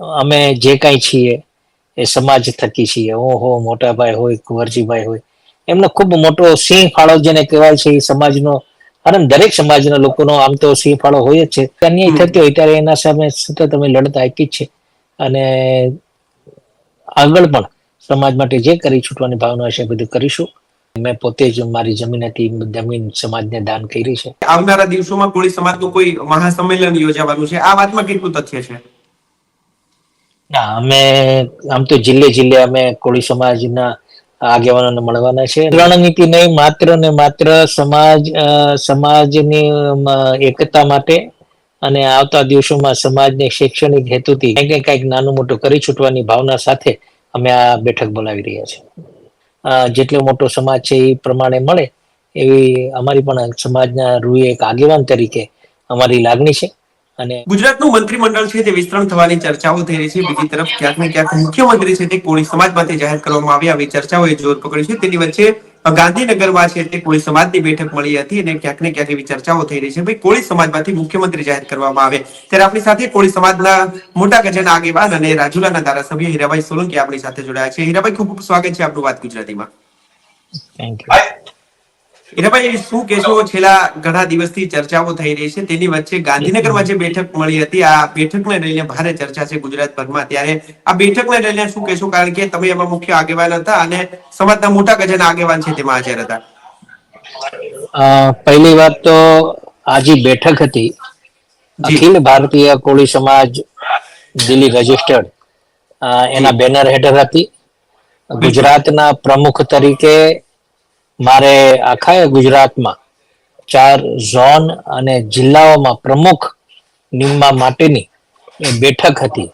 અમે જે કાંઈ છીએ, એ સમાજ થકી છીએ. ઓહો મોટાભાઈ હોય, કુંવરજીભાઈ હોય. એમનો ખૂબ મોટો સિંહ ફાળો જેને કહેવાય છે, એ સમાજનો, અને દરેક સમાજના લોકોનો આમ તો સિંહ ફાળો હોય જ છે. અન્યાય થતો હોય ત્યારે એના સામે સતત અમે લડતા આપી છે. અને આગળ પણ સમાજ માટે જે કરી છૂટવાની ભાવના છે બધું કરીશું. મેં પોતે જ મારી જમીન હતી, જમીન સમાજને દાન કરી છે. આવનારા દિવસોમાં કોળી સમાજનું કોઈ મહાસંમેલન યોજાવાનું છે? આ વાતમાં કેટલું તથ્ય છે? ના, અમે આમ તો જિલ્લે જિલ્લે અમે કોળી સમાજના આગેવાનોને મળવાના છે. રણનીતિ નહીં, માત્ર ને માત્ર સમાજ સમાજની એકતા માટે અને આવતા દિવસોમાં સમાજને શૈક્ષણિક હેતુથી કંઈક કંઈક નાનું મોટું કરી છૂટવાની ભાવના સાથે અમે આ બેઠક બોલાવી રહ્યા છીએ. જેટલો મોટો સમાજ છે એ પ્રમાણે મળે એવી અમારી પણ સમાજના રૂએ એક આગેવાન તરીકે અમારી લાગણી છે. અને ગુજરાતનું મંત્રીમંડળ છે તે વિસ્તરણ થવાની ચર્ચાઓ થઈ રહી છે. બીજી તરફ ક્યાંક ને ક્યાંક મુખ્યમંત્રી છે તે કોળી સમાજમાંથી જાહેર કરવામાં આવી. આવી ચર્ચાઓએ જોર પકડ્યું છે. તેની વચ્ચે ગાંધીનગરમાં છે તે કોળી સમાજની બેઠક મળી હતી અને ક્યાંક ને ક્યાંક એવી ચર્ચાઓ થઈ રહી છે ભાઈ કોળી સમાજમાંથી મુખ્યમંત્રી જાહેર કરવામાં આવે. ત્યારે આપણી સાથે કોળી સમાજના મોટા ગજાના આગેવાન અને રાજુલાના ધારાસભ્ય હીરાભાઈ સોલંકી આપણી સાથે જોડાયા છે. હીરાભાઈ ખૂબ ખૂબ સ્વાગત છે આપનું વાત ગુજરાતીમાં. થેન્ક યુ હીરાભાઈ શું કેશો છેલ્લા ઘણા દિવસથી ચર્ચાઓ થઈ રહી છે. તેની વચ્ચે ગાંધીનગરમાં જે બેઠક મળી હતી. આ બેઠકને લઈને ભારે ચર્ચા છે ગુજરાતભરમાં. ત્યારે આ બેઠકને લઈને શું કેશો કારણ કે તમે એમાં મુખ્ય આગેવાન હતા અને સમાજના મોટા ગજાના આગેવાન છે તેમાં હાજર હતા. પહેલી વાત તો આજે બેઠક હતી. અખિલ ભારતીય કોળી સમાજ દિલ્હી રજિસ્ટર્ડ એના બેનર હેઠળ હતી. ગુજરાતના પ્રમુખ તરીકે મારે આખા ગુજરાતમાં ચાર ઝોન અને જિલ્લાઓમાં પ્રમુખ નિમવા માટેની બેઠક હતી.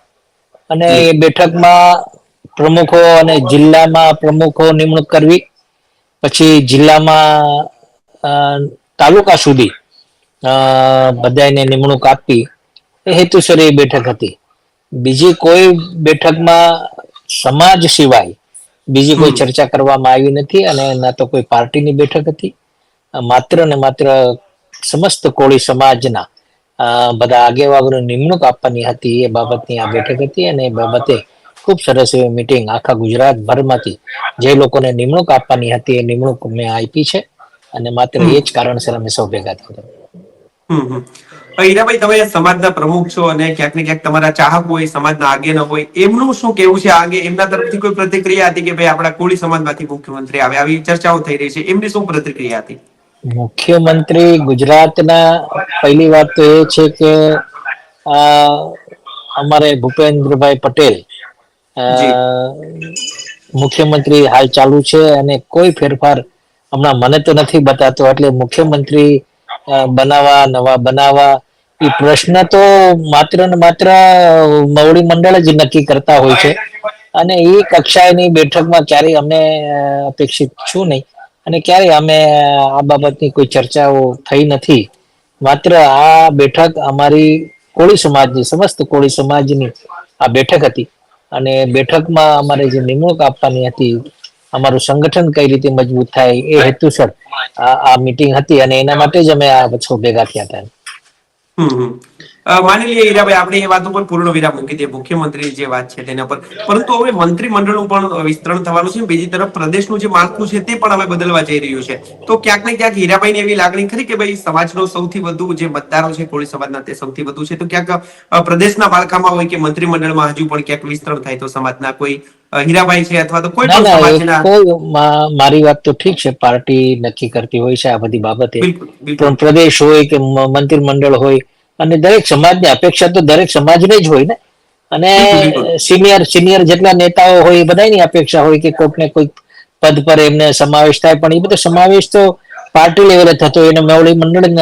અને એ બેઠકમાં પ્રમુખો અને જિલ્લામાં પ્રમુખો નિમણૂક કરવી, પછી જિલ્લામાં તાલુકા સુધી બધાને નિમણૂક આપવી, એ હેતુસર એ બેઠક હતી. બીજી કોઈ બેઠકમાં સમાજ સિવાય બીજી કોઈ ચર્ચા કરવામાં આવી નથી અને ના તો કોઈ પાર્ટીની બેઠક હતી. માત્ર ને માત્ર સમસ્ત કોળી સમાજના બધા આગેવાનો નિમણૂક આપવાની હતી એ બાબતની આ બેઠક હતી અને એ બાબતે ખૂબ સરસ એવી મિટિંગ આખા ગુજરાત ભરમાંથી જે લોકોને નિમણૂક આપવાની હતી એ નિમણૂક મેં આપી છે. અને માત્ર એ જ કારણસર અમે સૌ ભેગા થયા. હીરાભાઈ તમે સમાજના પ્રમુખ છો અને ક્યાંક ને ક્યાંક તમારા ચાહક હોય સમાજના આગેનો હોય એમનું શું કેવું છે આગે એમના તરફથી કોઈ પ્રતિક્રિયા હતી કે ભાઈ આપણા કોળી સમાજમાંથી મુખ્યમંત્રી આવે? આવી ચર્ચાઓ થઈ રહી છે. એમની શું પ્રતિક્રિયા હતી? મુખ્યમંત્રી ગુજરાતના પહેલી વાત તો એ છે કે અમારે ભૂપેન્દ્રભાઈ પટેલ મુખ્યમંત્રી હાલ ચાલુ છે અને કોઈ ફેરફાર હમણાં મને તો નથી બતાતો એટલે મુખ્યમંત્રી બનાવવા નવા બનાવવા એ પ્રશ્ન તો માત્ર ને માત્ર મવડી મંડળ જ નક્કી કરતા હોય છે. અને એ કક્ષાએની બેઠકમાં ક્યારેય અમે અપેક્ષિત છું નહીં. અને ક્યારેય અમે આ બાબતની કોઈ ચર્ચાઓ થઈ નથી. માત્ર આ બેઠક અમારી કોળી સમાજની, સમસ્ત કોળી સમાજની આ બેઠક હતી. અને બેઠકમાં અમારે જે નિમણૂક આપવાની હતી, અમારું સંગઠન કઈ રીતે મજબૂત થાય એ હેતુસર આ મીટિંગ હતી અને એના માટે જ અમે આ પછો ભેગા થયા હતા. હમ હમ. માની લઈએ હીરાભાઈ આપણે એ વાત ઉપર પૂર્ણ વિરામ મૂકી દઈએ. મુખ્યમંત્રી જે વાત છે તેના પર. પરંતુ હવે મંત્રીમંડળનું પણ વિસ્તરણ થવાનું છે. બીજી તરફ પ્રદેશનું જે માળખું છે તે પણ હવે બદલવા જઈ રહ્યું છે. તો ક્યાંક ને ક્યાંક હીરાભાઈની એવી લાગણી ખરી કે ભાઈ સમાજનો સૌથી વધુ જે મતદારો છે કોળી સમાજના તે સૌથી વધુ છે. તો ક્યાંક પ્રદેશના માળખામાં હોય કે મંત્રીમંડળમાં હજુ પણ ક્યાંક વિસ્તરણ થાય તો સમાજના કોઈ હીરાભાઈ છે અથવા તો કોઈ પણ સમાજના મારી વાત તો ઠીક છે. પાર્ટી નક્કી કરતી હોય છે આ બધી બાબતે. પણ પ્રદેશ હોય કે મંત્રી મંત્રીમંડળ હોય અને દરેક સમાજની અપેક્ષા તો દરેક સમાજને જ હોય ને? અને. સિનિયર સિનિયર જેટલા નેતાઓ હોય એ બધાની અપેક્ષા હોય કે કોઈક ને કોઈક પદ પર એમને સમાવેશ થાય. પણ એ બધો સમાવેશ તો પાર્ટી લેવલે થતો હોય અને મેવડી મંડળ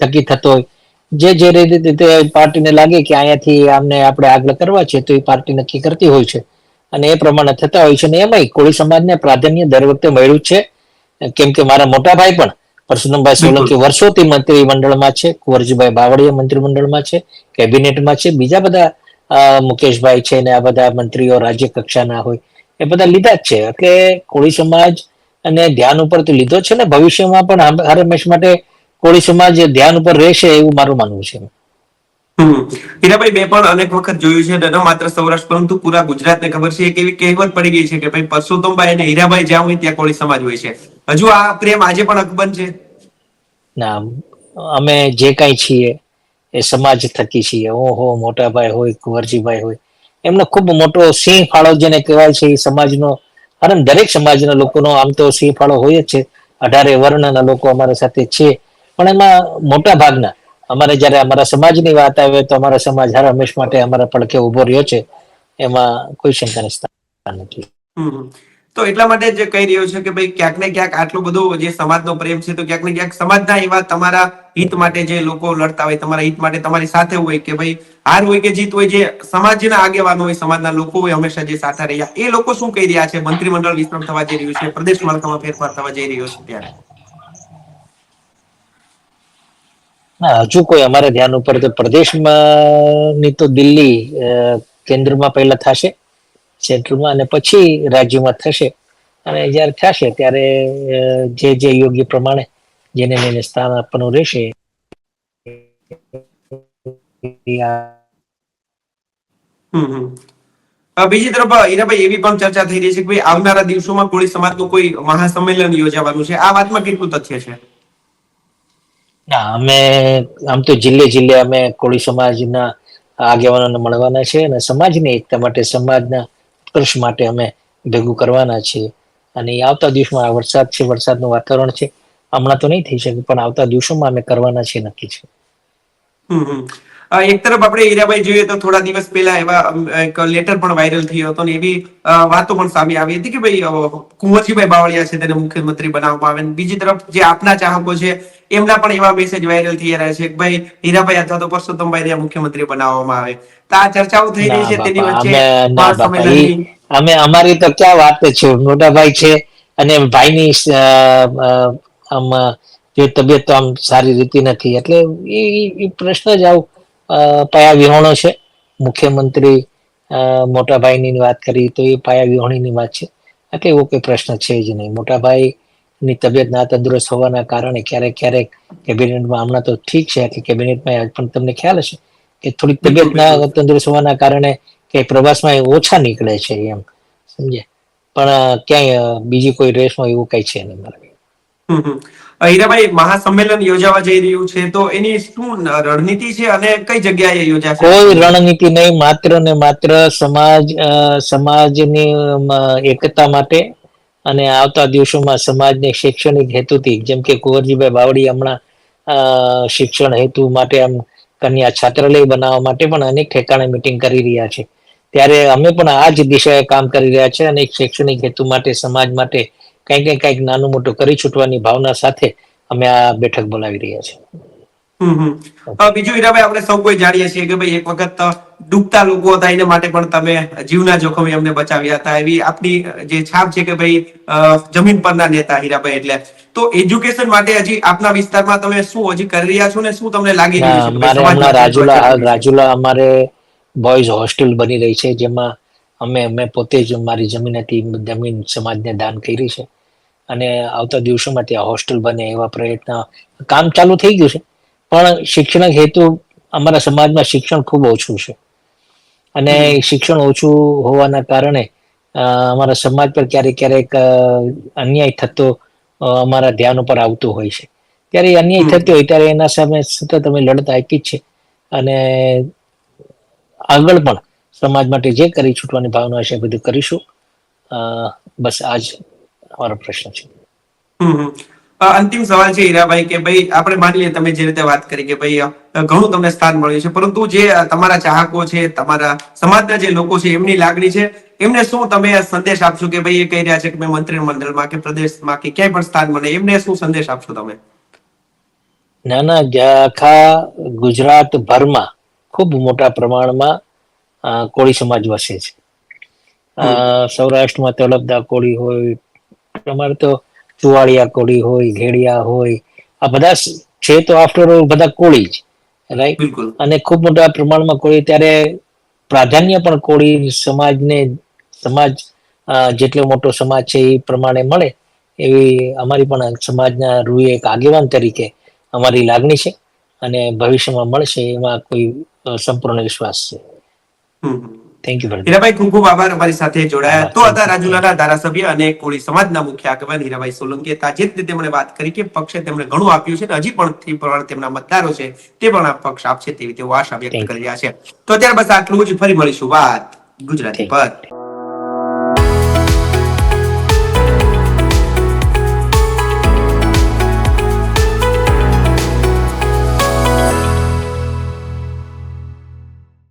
થકી થતો હોય. જે જે રીતે પાર્ટીને લાગે કે અહીંયાથી આમને આપણે આગળ કરવા છે તો એ પાર્ટી નક્કી કરતી હોય છે. અને એ પ્રમાણે થતા હોય છે. અને એમાંય કોળી સમાજને પ્રાધાન્ય દર વખતે મળ્યું છે. કેમ કે મારા મોટા ભાઈ પણ પરસોત્તમભાઈ. સોલંકી વર્ષોથી મંત્રી મંડળમાં છે કુંવરજીભાઈ બાવળીયા મંત્રીમંડળમાં છે કેબિનેટમાં છે બીજા બધા મુકેશભાઈ છે ને આ બધા મંત્રીઓ રાજ્ય કક્ષાના હોય એ બધા લીધા જ છે. એટલે કોળી સમાજ અને ધ્યાન ઉપર તો લીધો છે ને ભવિષ્યમાં પણ હર હંમેશ માટે કોળી સમાજ ધ્યાન ઉપર રહેશે એવું મારું માનવું છે. હીરાભાઈ મેં પણ અનેક વખત જોયું છે ન માત્ર સૌરાષ્ટ્ર પરંતુ પૂરા ગુજરાતને ખબર છે એક એવી કહેવત પડી ગઈ છે કે ભાઈ પરસોત્તમભાઈ અને હીરાભાઈ જ્યાં હોય ત્યાં કોળી સમાજ હોય છે. હજુ આ પ્રેમ આજે પણ અકબંધ છે? ના અમે જે કઈ છીએ એ સમાજ થકી છીએ. ઓહો મોટાભાઈ હોય કુંવરજીભાઈ હોય. એમનો ખૂબ મોટો સિંહ ફાળો જેને કહેવાય છે એ સમાજનો અને દરેક સમાજના લોકોનો આમ તો સિંહ ફાળો હોય જ છે. અઢારે વર્ણના લોકો અમારા સાથે છે. પણ એમાં મોટા ભાગના અમારે જ્યારે અમારા સમાજની વાત આવે તો અમારા સમાજ હર હંમેશ માટે અમારા પડખે ઊભો રહ્યો છે. એમાં કોઈ શંકા નથી. તો એટલા માટે જ કહી રહ્યો છે કે ભાઈ ક્યાંક ને ક્યાંક આટલો બધો જે સમાજનો પ્રેમ છે, તો ક્યાંક ને ક્યાંક સમાજના એવા તમારા હિત માટે જે લોકો લડતા હોય, તમારા હિત માટે તમારી સાથે હોય કે ભાઈ હાર હોય કે જીત હોય, જે સમાજના આગેવાનો હોય, સમાજના લોકો હોય, હંમેશા જે સાથે રહ્યા, એ લોકો શું કહી રહ્યા છે? મંત્રીમંડળ વિસ્તરણ થવા જઈ રહ્યું છે, પ્રદેશ માળખામાં ફેરફાર થવા જઈ રહ્યો છે ત્યારે. ના, હજુ કોઈ અમારે ધ્યાન ઉપર તો પ્રદેશમાં ની તો દિલ્હી કેન્દ્રમાં પહેલા થશે. સેન્ટ્રલમાં અને પછી રાજ્યમાં થશે. અને જ્યારે થશે ત્યારે જે જે યોગ્ય પ્રમાણે જેને જેને સ્થાન આપવાનું રહેશે બીજી તરફ અ, હીરાભાઈ એવી પણ ચર્ચા થઈ રહી છે કે ભાઈ આવનારા દિવસોમાં કોળી સમાજનું કોઈ મહાસંમેલન યોજાવાનું છે. આ વાતમાં કેટલું તથ્ય છે? ના અમે આમ તો જિલ્લે જિલ્લે અમે કોળી સમાજના આગેવાનોને મળવાના છે અને સમાજની એકતા માટે સમાજના ઉત્કર્ષ માટે અમે ભેગું કરવાના છીએ. અને આવતા દિવસમાં આ વરસાદ છે, વરસાદનું વાતાવરણ છે. હમણાં તો નહીં થઈ શકે, પણ આવતા દિવસોમાં અમે કરવાના છીએ નક્કી છે. એક તરફ આપણે હીરાભાઈ જોઈએ તો થોડા દિવસ પહેલા એવા એક લેટર પણ વાયરલ થયો હતો ને એવી વાતો પણ સામે આવી હતી કે ભાઈ કુંવરજીભાઈ બાવળિયા છે તેને મુખ્યમંત્રી બનાવવામાં આવે બીજી તરફ જે આપના ચાહકો છે એમના પણ એવા મેસેજ વાયરલ થઈ રહ્યા છે કે ભાઈ હીરાભાઈ અથવા તો પરસોત્તમભાઈ મુખ્યમંત્રી બનાવવામાં આવે. તો આ ચર્ચાઓ થઈ રહી છે તેની વચ્ચે અમે અમારી તો ક્યાં વાત છે? મોટાભાઈ છે અને ભાઈની આમ જે તબિયત તો આમ સારી રીતે નથી. એટલે એ પ્રશ્ન જ આવ પાયા વિહોણો છે. મુખ્યમંત્રી મોટાભાઈની વાત કરી તો એ પાયા વિહોણીની વાત છે. એટલે એવો કોઈ પ્રશ્ન છે જ નહીં. મોટાભાઈ ની તબિયત ના તંદુરસ્ત હોવાના કારણે ક્યારેક ક્યારેક કેબિનેટમાં હમણાં તો ઠીક છે કે કેબિનેટમાં પણ તમને ખ્યાલ હશે કે થોડીક તબિયત ના તંદુરસ્ત હોવાના કારણે કે પ્રવાસમાં એ ઓછા નીકળે છે એમ સમજે પણ ક્યાંય બીજી કોઈ રેસમાં એવું કઈ છે નહીં મારે હીરાભાઈ મહાસંમેલન યોજાવા જઈ રહ્યું છે, તો એની શું રણનીતિ છે અને કઈ જગ્યાએ યોજાશે? કોઈ રણનીતિ નહીં, માત્ર ને માત્ર સમાજ સમાજની એકતા માટે અને આવતા દિવસોમાં સમાજને શૈક્ષણિક હેતુથી, જેમ કે કુંવરજીભાઈ બાવળી હમણાં શિક્ષણ હેતુ માટે આમ કન્યા છાત્રાલય બનાવવા માટે પણ અનેક ઠેકાણે મિટિંગ કરી રહ્યા છે. ત્યારે અમે પણ આ જ દિશાએ કામ કરી રહ્યા છે અને શૈક્ષણિક હેતુ માટે, સમાજ માટે કંઈક ને કંઈક નાનું મોટું કરી છૂટવાની ભાવના સાથે અમે આ બેઠક બોલાવી રહ્યા છીએ. બીજું હીરાભાઈ આપણે સૌ કોઈ જાણીએ છીએ કે ભાઈ એક વખત ડૂબતા લોકો હતા એના માટે પણ તમે જીવના જોખમે અમને બચાવ્યા હતા. એવી આપની જે છાપ છે કે ભાઈ જમીન પરના નેતા હીરાભાઈ એટલે. તો એજ્યુકેશન માટે હજી આપના વિસ્તારમાં તમે શું હજી કરી રહ્યા છો ને શું તમને લાગી રહ્યું છે? રાજુલા? રાજુલા અમારે બોયઝ હોસ્ટેલ બની રહી છે જેમાં અમે મેં પોતે જ મારી જમીન હતી જમીન સમાજને દાન કરી છે. અને આવતા દિવસોમાં ત્યાં હોસ્ટેલ બને એવા પ્રયત્ન. કામ ચાલુ થઈ ગયું છે પણ શિક્ષણ હેતુ અમારા સમાજમાં શિક્ષણ ખૂબ ઓછું છે. અને શિક્ષણ ઓછું હોવાના કારણે અમારા સમાજ પર ક્યારેક ક્યારેક અન્યાય થતો અમારા ધ્યાન ઉપર આવતું હોય છે. ત્યારે અન્યાય થતો હોય ત્યારે એના સામે સતત અમે લડત આપી જ છે. અને આગળ પણ સમાજ માટે જે કરી છૂટવાની ભાવના છે એ બધું કરીશું. અ, બસ આજ અમારો પ્રશ્ન છે. અંતિમ સવાલ છે હીરાભાઈ કે ભાઈ આપણે માની લઈએ તમે જે રીતે વાત કરી કે ભાઈ ઘણું તમને સ્થાન મળ્યું છે પરંતુ જે તમારા ચાહકો છે તમારા સમાજના જે લોકો છે એમની લાગણી છે એમને શું તમે સંદેશ આપશો કે ભાઈ એ કહી રહ્યા છે કે મેં મંત્રીમંડળમાં કે પ્રદેશમાં કે ક્યાંય પણ સ્થાન મળે એમને શું સંદેશ આપશો તમે? ના ના આખા ગુજરાત ભરમાં ખૂબ મોટા પ્રમાણમાં કોળી સમાજ વસે છે. સૌરાષ્ટ્રમાં તળપદા કોળી હોય તમારે તો ચુવાડિયા કોળી હોય ઘેડિયા હોય આ બધા છે તો આફ્ટર ઓલ બધા કોળી જ રાઈટ અને ખૂબ મોટા પ્રમાણમાં કોળી ત્યારે પ્રાધાન્ય પણ કોળી સમાજને સમાજ જેટલો મોટો સમાજ છે એ પ્રમાણે મળે એવી અમારી પણ સમાજના રૂએ એક આગેવાન તરીકે અમારી લાગણી છે અને ભવિષ્યમાં મળશે એમાં કોઈ સંપૂર્ણ વિશ્વાસ છે. થેન્ક યુ હીરાભાઈ ખૂબ ખૂબ આભાર અમારી સાથે જોડાયા. તો હતા રાજુલાના ધારાસભ્ય અને કોળી સમાજના મુખ્ય આગેવાન હીરાભાઈ સોલંકી. તાજેતરે તેમણે વાત કરી કે પક્ષે તેમણે ઘણું આપ્યું છે અને હજી પણ પ્રમાણે તેમના મતદારો છે તે પણ આ પક્ષ આપશે તેવી તેઓ આશા વ્યક્ત કરી રહ્યા છે. તો અત્યારે બસ આટલું જ. ફરી મળીશું. વાત ગુજરાતી પર.